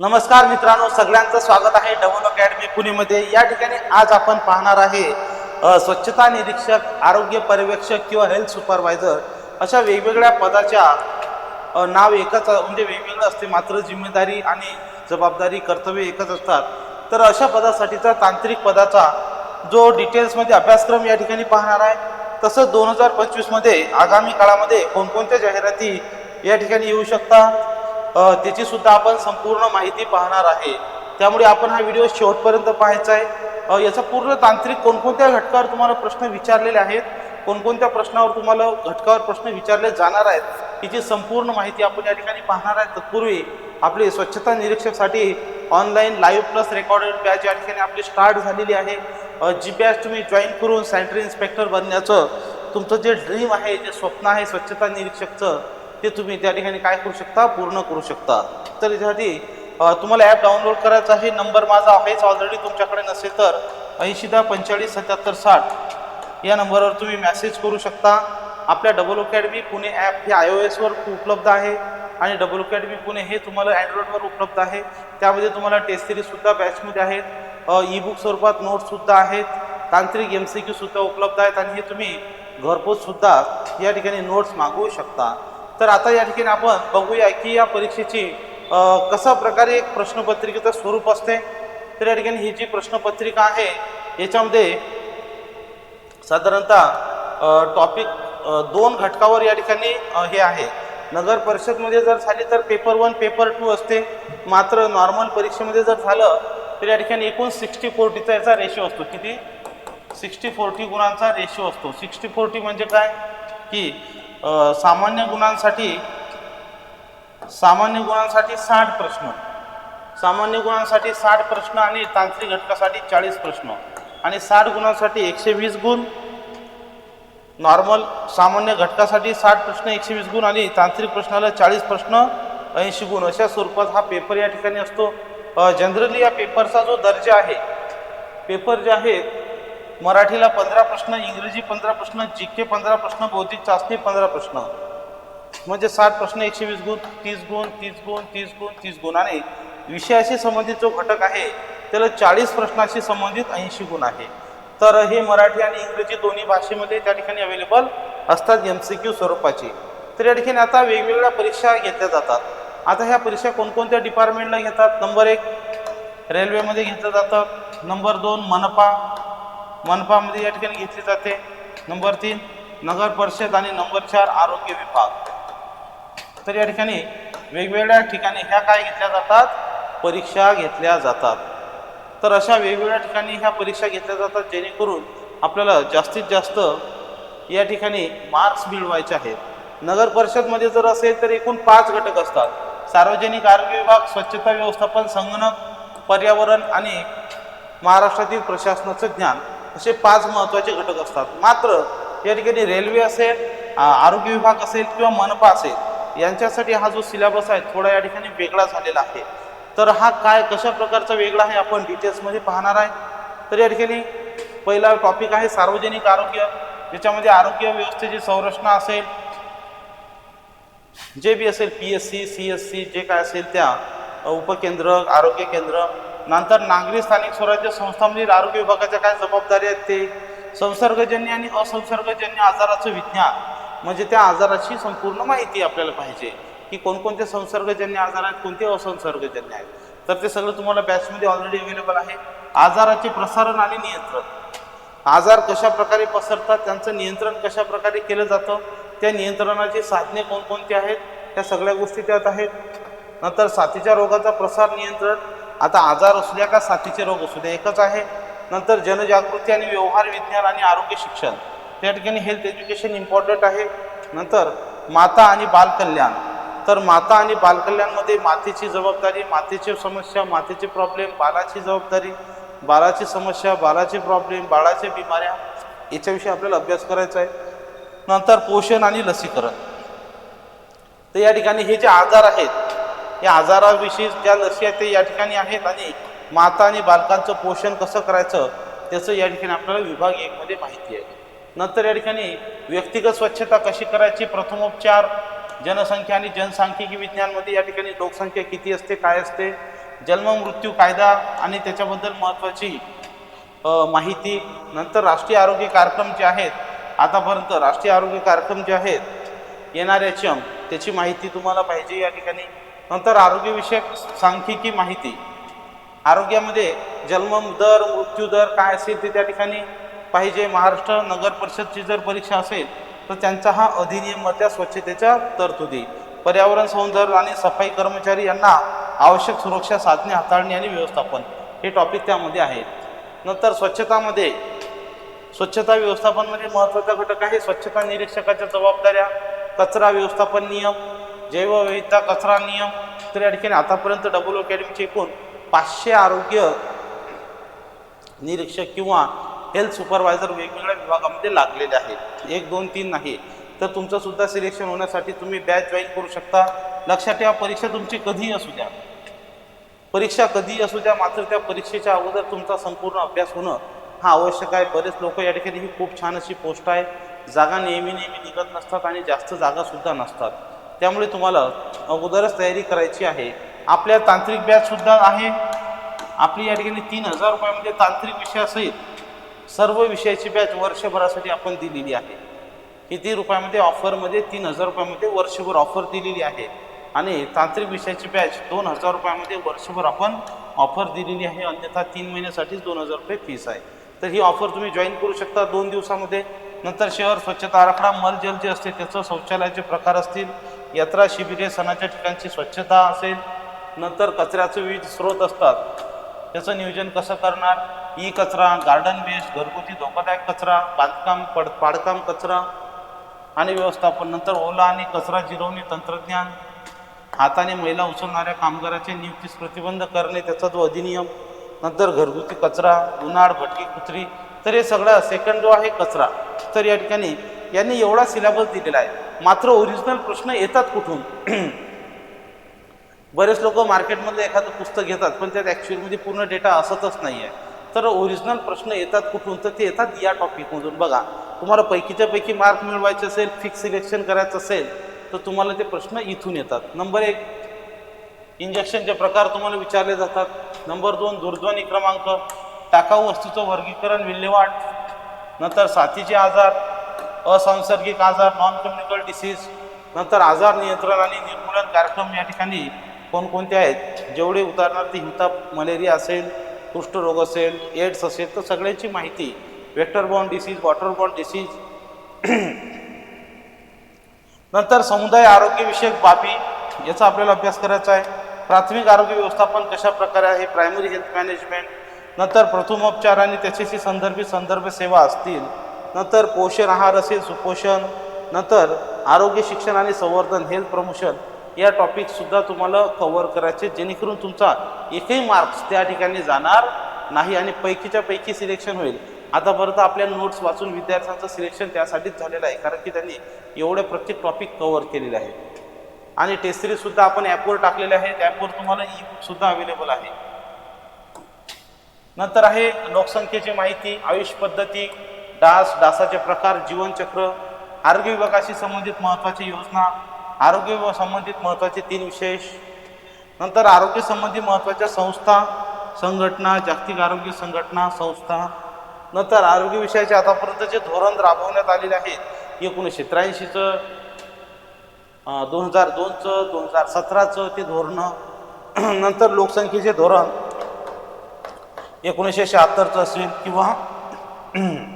नमस्कार मित्रांनो सगळ्यांचं स्वागत आहे. डबल अकॅडमी पुणेमध्ये. या ठिकाणी आज आपण पाहणार आहे स्वच्छता निरीक्षक आरोग्य पर्यवेक्षक किंवा हेल्थ सुपरवायझर अशा वेगवेगळ्या पदाच्या नाव एकच म्हणजे वेगवेगळं असते. मात्र जिम्मेदारी आणि जबाबदारी कर्तव्य एकच असतात. तर अशा पदासाठीचा तांत्रिक पदाचा जो डिटेल्समध्ये अभ्यासक्रम या ठिकाणी पाहणार आहे तसंच दोन हजार पंचवीसमध्ये आगामी काळामध्ये कोणकोणत्या जाहिराती या ठिकाणी येऊ शकतात? त्याची सुद्धा आपण संपूर्ण माहिती पाहणार आहे. त्यामुळे आपण हा व्हिडिओ शेवटपर्यंत पाहायचा आहे. याचा पूर्ण तांत्रिक कोणकोणत्या घटकावर तुम्हाला प्रश्न विचारलेले आहेत कोणकोणत्या प्रश्नावर तुम्हाला घटकावर प्रश्न विचारले जाणार आहेत याची संपूर्ण माहिती आपण या ठिकाणी पाहणार आहे. तत्पूर्वी आपली स्वच्छता निरीक्षकसाठी online live plus recorded batch या ठिकाणी आपली स्टार्ट झालेली आहे. जी बॅच तुम्ही जॉईन करून सॅनिटरी इन्स्पेक्टर बनण्याचं तुमचं जे ड्रीम आहे जे स्वप्न आहे स्वच्छता निरीक्षकचं ते तुम्ही त्या ठिकाणी काय करू शकता? पूर्ण करू शकता. तर त्यासाठी तुम्हाला ॲप डाउनलोड करायचा आहे. नंबर माझा आहेच ऑलरेडी तुमच्याकडे नसेल तर ऐंशी दहा पंचेचाळीस सत्याहत्तर साठ या नंबरवर तुम्ही मेसेज करू शकता. आपल्या डबल अकॅडमी पुणे ॲप हे आय ओ एसवर उपलब्ध आहे आणि डबल अकॅडमी पुणे हे तुम्हाला अँड्रॉइडवर उपलब्ध आहे. त्यामध्ये तुम्हाला टेस्ट सिरीजसुद्धा बॅचमध्ये आहेत. ई बुक स्वरूपात नोट्ससुद्धा आहेत. तांत्रिक एम सी क्यूसुद्धा उपलब्ध आहेत. आणि हे तुम्ही घरपोचसुद्धा या ठिकाणी नोट्स मागवू शकता. तर आता या ठिकाणी आपण बघूया की या परीक्षेची कशा प्रकारे एक प्रश्नपत्रिकेचं स्वरूप असते. तर या ठिकाणी ही जी प्रश्नपत्रिका आहे याच्यामध्ये साधारणतः टॉपिक दोन घटकावर या ठिकाणी हे आहे. नगर परिषदमध्ये जर झाली तर पेपर वन पेपर टू असते. मात्र नॉर्मल परीक्षेमध्ये जर झालं तर या ठिकाणी एकूण सिक्स्टी फोर्टीचा याचा रेशो असतो. किती? सिक्स्टी फोर्टी गुणांचा रेशो असतो. सिक्स्टी फोर्टी म्हणजे काय? की सामान्य गुणांसाठी सामान्य गुणांसाठी साठ प्रश्न. सामान्य गुणांसाठी साठ प्रश्न आणि तांत्रिक घटकासाठी चाळीस प्रश्न. आणि साठ गुणांसाठी एकशे वीस गुण. नॉर्मल सामान्य घटकासाठी साठ प्रश्न एकशे वीस गुण आणि तांत्रिक प्रश्नाला चाळीस प्रश्न ऐंशी गुण. अशा स्वरूपात हा पेपर या ठिकाणी असतो. जनरली या पेपरचा जो दर्जा आहे पेपर जे आहेत मराठीला पंधरा प्रश्न इंग्रजी पंधरा प्रश्न जी के पंधरा प्रश्न बौद्धिक चाचणी पंधरा प्रश्न. म्हणजे साठ प्रश्न एकशे वीस गुण तीस गुण तीस गुण तीस गुण तीस गुण. आणि विषयाशी संबंधित जो घटक आहे त्याला चाळीस प्रश्नाशी संबंधित ऐंशी गुण आहे. तर हे मराठी आणि इंग्रजी दोन्ही भाषेमध्ये त्या ठिकाणी अवेलेबल असतात एम सी क्यू स्वरूपाची. तर या ठिकाणी आता वेगवेगळ्या परीक्षा घेतल्या जातात. आता ह्या परीक्षा कोणकोणत्या डिपार्टमेंटला घेतात? नंबर एक रेल्वेमध्ये घेतलं जातं नंबर दोन मनपा. मनपामध्ये या ठिकाणी घेतली जाते. नंबर तीन नगर परिषद आणि नंबर चार आरोग्य विभाग. तर या ठिकाणी वेगवेगळ्या ठिकाणी ह्या काय घेतल्या जातात? परीक्षा घेतल्या जातात. तर अशा वेगवेगळ्या ठिकाणी ह्या परीक्षा घेतल्या जातात जेणेकरून आपल्याला जास्तीत जास्त या ठिकाणी मार्क्स मिळवायचे आहेत. नगर परिषदमध्ये जर असेल तर एकूण पाच घटक असतात. सार्वजनिक आरोग्य विभाग स्वच्छता व्यवस्थापन संगणक पर्यावरण आणि महाराष्ट्रातील प्रशासनाचं ज्ञान. असे पाच महत्त्वाचे घटक असतात. मात्र या ठिकाणी रेल्वे असेल आरोग्य विभाग असेल किंवा मनपा असेल यांच्यासाठी हा जो सिलेबस आहे थोडा या ठिकाणी वेगळा झालेला आहे. तर हा काय कशा प्रकारचा वेगळा आहे आपण डिटेल्समध्ये पाहणार आहे. तर या ठिकाणी पहिला टॉपिक आहे सार्वजनिक आरोग्य ज्याच्यामध्ये आरोग्य व्यवस्थेची संरचना असेल जे बी असेल P S C C S C जे काय असेल त्या उपकेंद्र आरोग्य केंद्र नंतर नागरी स्थानिक स्वराज्य संस्थांमधील म्हणजे आरोग्य विभागाच्या काय जबाबदारी आहेत ते? संसर्गजन्य आणि असंसर्गजन्य आजाराचं विज्ञान म्हणजे त्या आजाराची संपूर्ण माहिती आपल्याला पाहिजे की कोणकोणते संसर्गजन्य आजार आहेत कोणते असंसर्गजन्य आहेत. तर ते सगळं तुम्हाला बॅचमध्ये ऑलरेडी अवेलेबल आहे. आजाराचे प्रसारण आणि नियंत्रण. आजार कशा प्रकारे पसरतात त्यांचं नियंत्रण कशा प्रकारे केलं जातं त्या नियंत्रणाची साधने कोणकोणती आहेत त्या सगळ्या गोष्टी त्यात आहेत. नंतर साथीच्या रोगाचा प्रसार नियंत्रण आता आजार असू द्या का साथीचे रोग असू द्या एकच आहे. नंतर जनजागृती आणि व्यवहार विज्ञान आणि आरोग्य शिक्षण. त्या ठिकाणी हेल्थ एज्युकेशन इम्पॉर्टंट आहे. नंतर माता आणि बालकल्याण तर माता आणि बालकल्याणमध्ये मातेची जबाबदारी मातेची समस्या मातेचे प्रॉब्लेम बालाची जबाबदारी बाळाची समस्या बाळाचे प्रॉब्लेम बाळाच्या बिमाऱ्या याच्याविषयी आपल्याला अभ्यास करायचा आहे. नंतर पोषण आणि लसीकरण. तर या ठिकाणी हे जे आजार आहेत या आजाराविषयी ज्या लसी आहेत ते या ठिकाणी आहेत आणि माता आणि बालकांचं पोषण कसं करायचं त्याचं या ठिकाणी आपल्याला विभाग एकमध्ये माहिती आहे. नंतर या ठिकाणी व्यक्तिगत स्वच्छता कशी करायची? प्रथमोपचार जनसंख्या आणि जनसांख्यिकी विज्ञानमध्ये या ठिकाणी लोकसंख्या किती असते काय असते? जन्म मृत्यू कायदा आणि त्याच्याबद्दल महत्त्वाची माहिती. नंतर राष्ट्रीय आरोग्य कार्यक्रम जे आहेत आतापर्यंत राष्ट्रीय आरोग्य कार्यक्रम जे आहेत एन आर एच एम त्याची माहिती तुम्हाला पाहिजे या ठिकाणी. नंतर आरोग्यविषयक सांख्यिकी माहिती. आरोग्यामध्ये जन्म दर मृत्यू दर काय असेल ते त्या ठिकाणी पाहिजे. महाराष्ट्र नगर परिषदची जर परीक्षा असेल तर त्यांचा हा अधिनियममधल्या स्वच्छतेच्या तरतुदी. पर्यावरण सौंदर्य आणि सफाई कर्मचारी यांना आवश्यक सुरक्षा साधने हाताळणी आणि व्यवस्थापन हे टॉपिक त्यामध्ये आहेत नंतर स्वच्छतामध्ये स्वच्छता व्यवस्थापनमध्ये म्हणजे महत्त्वाचा घटक आहे. स्वच्छता निरीक्षकाच्या जबाबदाऱ्या कचरा व्यवस्थापन नियम जैवविविधता कचरा नियम तर या ठिकाणी आतापर्यंत डबल अकॅडमीचे एकूण पाचशे आरोग्य निरीक्षक किंवा हेल्थ सुपरवायझर वेगवेगळ्या विभागामध्ये लागलेले आहेत. एक दोन तीन नाही. तर तुमचं सुद्धा सिलेक्शन होण्यासाठी तुम्ही बॅच जॉईन करू शकता. लक्षात ठेवा परीक्षा तुमची कधीही असू द्या. परीक्षा कधीही असू द्या मात्र त्या परीक्षेच्या अगोदर तुमचा संपूर्ण अभ्यास होणं हा आवश्यक आहे. बरेच लोक या ठिकाणी ही खूप छान अशी पोस्ट आहे. जागा नेहमी नेहमी निघत नसतात आणि जास्त जागा सुद्धा नसतात. त्यामुळे तुम्हाला अगोदरच तयारी करायची आहे. आपल्या तांत्रिक बॅच सुद्धा आहे. आपली या ठिकाणी तीन हजार रुपयामध्ये तांत्रिक विषयासहित सर्व विषयाची बॅच वर्षभरासाठी आपण दिलेली आहे. किती रुपयामध्ये ऑफरमध्ये? तीन हजार रुपयामध्ये वर्षभर ऑफर दिलेली आहे. आणि तांत्रिक विषयाची बॅच दोन हजार रुपयामध्ये वर्षभर आपण ऑफर दिलेली आहे. अन्यथा तीन महिन्यासाठीच दोन हजार रुपये फीस आहे. तर ही ऑफर तुम्ही जॉईन करू शकता दोन दिवसामध्ये. नंतर शहर स्वच्छता आराखडा मलजल जे असते त्याचं शौचालयाचे प्रकार असतील यात्रा शिबिरे सणाच्या ठिकाणची स्वच्छता असेल नंतर कचऱ्याचे विविध स्रोत असतात. त्याचं नियोजन कसं करणार? ई कचरा गार्डन वेस्ट घरगुती धोकादायक कचरा बांधकाम पड पाडकाम कचरा आणि व्यवस्थापन नंतर ओला आणि कचरा जिरवणे तंत्रज्ञान. हाताने महिला उचलणाऱ्या कामगाराचे नियुक्तीस प्रतिबंध करणे त्याचा जो अधिनियम. नंतर घरगुती कचरा उन्हाळ भटकी कुत्री. तर हे सगळं सेकंड जो आहे कचरा. तर या ठिकाणी यांनी एवढा सिलेबस दिलेला आहे. मात्र ओरिजिनल प्रश्न येतात कुठून? बरेच लोक मार्केटमधलं एखादं पुस्तक घेतात पण त्यात ॲक्च्युअलमध्ये पूर्ण डेटा असतच नाही आहे तर ओरिजिनल प्रश्न येतात कुठून? तर ते येतात या टॉपिकमधून बघा तुम्हाला पैकीच्या पैकी मार्क मिळवायचे असेल फिक्स सिलेक्शन करायचं असेल तर तुम्हाला ते प्रश्न इथून येतात. नंबर एक इंजेक्शनचे प्रकार तुम्हाला विचारले जातात. नंबर दोन दूरध्वनी क्रमांक टाकाऊ वस्तूचं वर्गीकरण विल्हेवाट नंतर साथीचे आजार असंसर्गिक आजार नॉन कम्युनिकल डिसीज नंतर आजार नियंत्रण आणि निर्मूलन कार्यक्रम या ठिकाणी कोणकोणते आहेत? जेवढे उदाहरणार्थ हिमताप मलेरिया असेल कुष्ठरोग असेल एड्स असेल तर सगळ्यांची माहिती vector bond disease water bond disease नंतर समुदाय आरोग्यविषयक बाबी याचा आपल्याला अभ्यास करायचा आहे. प्राथमिक आरोग्य व्यवस्थापन कशा प्रकारे आहे? प्रायमरी हेल्थ मॅनेजमेंट नंतर प्रथमोपचार आणि त्याच्याशी संदर्भित संदर्भ सेवा असतील. नंतर पोषण आहार असेल सुपोषण नंतर आरोग्य शिक्षण आणि संवर्धन हेल्थ प्रमोशन या टॉपिकसुद्धा तुम्हाला कव्हर करायचे. जेणेकरून तुमचा एकही मार्क्स त्या ठिकाणी जाणार नाही आणि पैकीच्या पैकी सिलेक्शन होईल. आतापर्यंत आपल्या नोट्स वाचून विद्यार्थ्यांचं सिलेक्शन त्यासाठीच झालेलं आहे कारण की त्यांनी एवढे प्रत्येक टॉपिक कव्हर केलेले आहे. आणि टेस्ट सिरीजसुद्धा आपण ॲपवर टाकलेले आहेत ॲपवर तुम्हाला ई बुकसुद्धा अवेलेबल आहे. नंतर आहे लोकसंख्येची माहिती आयुष पद्धती डास डासाचे प्रकार जीवनचक्र आरोग्य विभागाशी संबंधित महत्त्वाची योजना आरोग्य विभाग संबंधित महत्त्वाचे तीन विशेष. नंतर आरोग्य संबंधी महत्त्वाच्या संस्था संघटना जागतिक आरोग्य संघटना संस्था. नंतर आरोग्य विषयाचे आतापर्यंत जे धोरण राबवण्यात आलेले आहेत. एकोणीसशे त्र्याऐंशीचं दोन हजार दोनचं दोन हजार सतराचं ते धोरणं. नंतर लोकसंख्येचे धोरण. एकोणीसशे शहात्तरचं असेल किंवा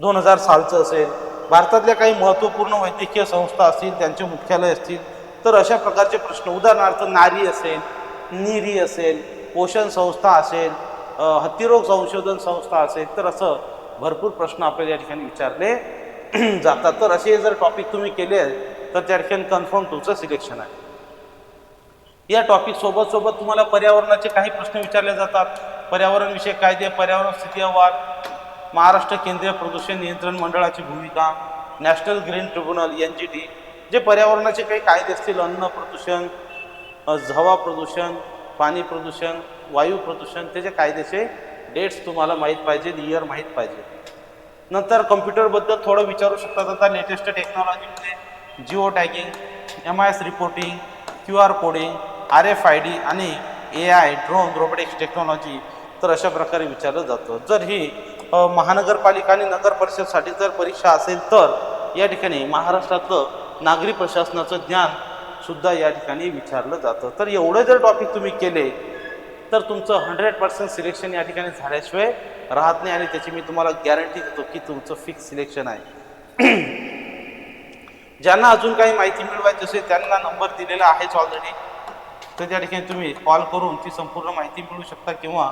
दोन हजार सालचं असेल भारतातल्या काही महत्त्वपूर्ण वैद्यकीय संस्था असतील त्यांचे मुख्यालय असतील तर अशा प्रकारचे प्रश्न. उदाहरणार्थ नारी असेल निरी असेल पोषण संस्था असेल हत्तीरोग संशोधन संस्था असेल तर असं भरपूर प्रश्न आपल्याला या ठिकाणी विचारले जातात. तर असे जर टॉपिक तुम्ही केले तर त्या ठिकाणी कन्फर्म तुमचं सिलेक्शन आहे. या टॉपिक सोबत सोबत तुम्हाला पर्यावरणाचे काही प्रश्न विचारले जातात. पर्यावरणविषयक कायदे पर्यावरण स्थिती अहवाल महाराष्ट्र केंद्रीय प्रदूषण नियंत्रण मंडळाची भूमिका national green tribunal N G T जे पर्यावरणाचे काही कायदे असतील अन्न प्रदूषण हवा प्रदूषण पाणी प्रदूषण वायू प्रदूषण त्याचे कायद्याचे डेट्स तुम्हाला माहीत पाहिजे इयर माहीत पाहिजे. नंतर कम्प्युटरबद्दल थोडं विचारू शकतात आता लेटेस्ट टेक्नॉलॉजीमध्ये geo tagging M I S reporting Q R coding R F I D आणि A I drone robotics technology तर अशा प्रकारे विचारलं जातं. जर ही महानगरपालिका आणि नगर परिषदसाठी जर परीक्षा असेल तर या ठिकाणी महाराष्ट्रातलं नागरी प्रशासनाचं ज्ञान सुद्धा या ठिकाणी विचारलं जातं. तर एवढे जर टॉपिक तुम्ही केले तर तुमचं हंड्रेड पर्सेंट सिलेक्शन या ठिकाणी झाल्याशिवाय राहत नाही आणि त्याची मी तुम्हाला गॅरंटी देतो की तुमचं फिक्स सिलेक्शन आहे. ज्यांना अजून काही माहिती मिळवायची असेल त्यांना नंबर दिलेला आहेच ऑलरेडी तर त्या ठिकाणी तुम्ही कॉल करून ती संपूर्ण माहिती मिळू शकता किंवा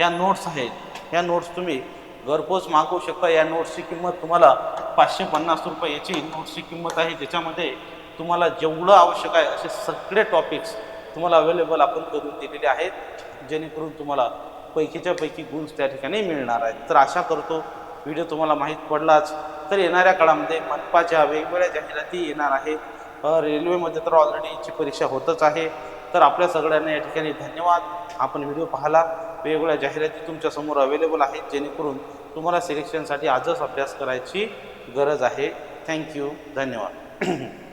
या नोट्स आहेत या नोट्स तुम्ही घरपोच मागवू शकता. या नोट्सची किंमत तुम्हाला पाचशे पन्नास रुपये याची नोट्सची किंमत आहे. ज्याच्यामध्ये तुम्हाला जेवढं आवश्यक आहे असे सगळे टॉपिक्स तुम्हाला अवेलेबल आपण करून दिलेले आहेत. जेणेकरून तुम्हाला पैकीच्या पैकी गुण त्या ठिकाणी मिळणार आहेत. तर आशा करतो व्हिडिओ तुम्हाला माहीत पडलाच. तर येणाऱ्या काळामध्ये मनपाच्या वेगवेगळ्या जाहिराती येणार आहेत रेल्वेमध्ये तर ऑलरेडी याची परीक्षा होतच आहे. तर आपल्या सगळ्यांना या ठिकाणी धन्यवाद. आपण व्हिडिओ पाहिला वेगवेगळ्या जाहिराती तुमच्यासमोर अवेलेबल आहेत जेणेकरून तुम्हाला सिलेक्शनसाठी आजच अभ्यास करायची गरज आहे. थँक्यू धन्यवाद.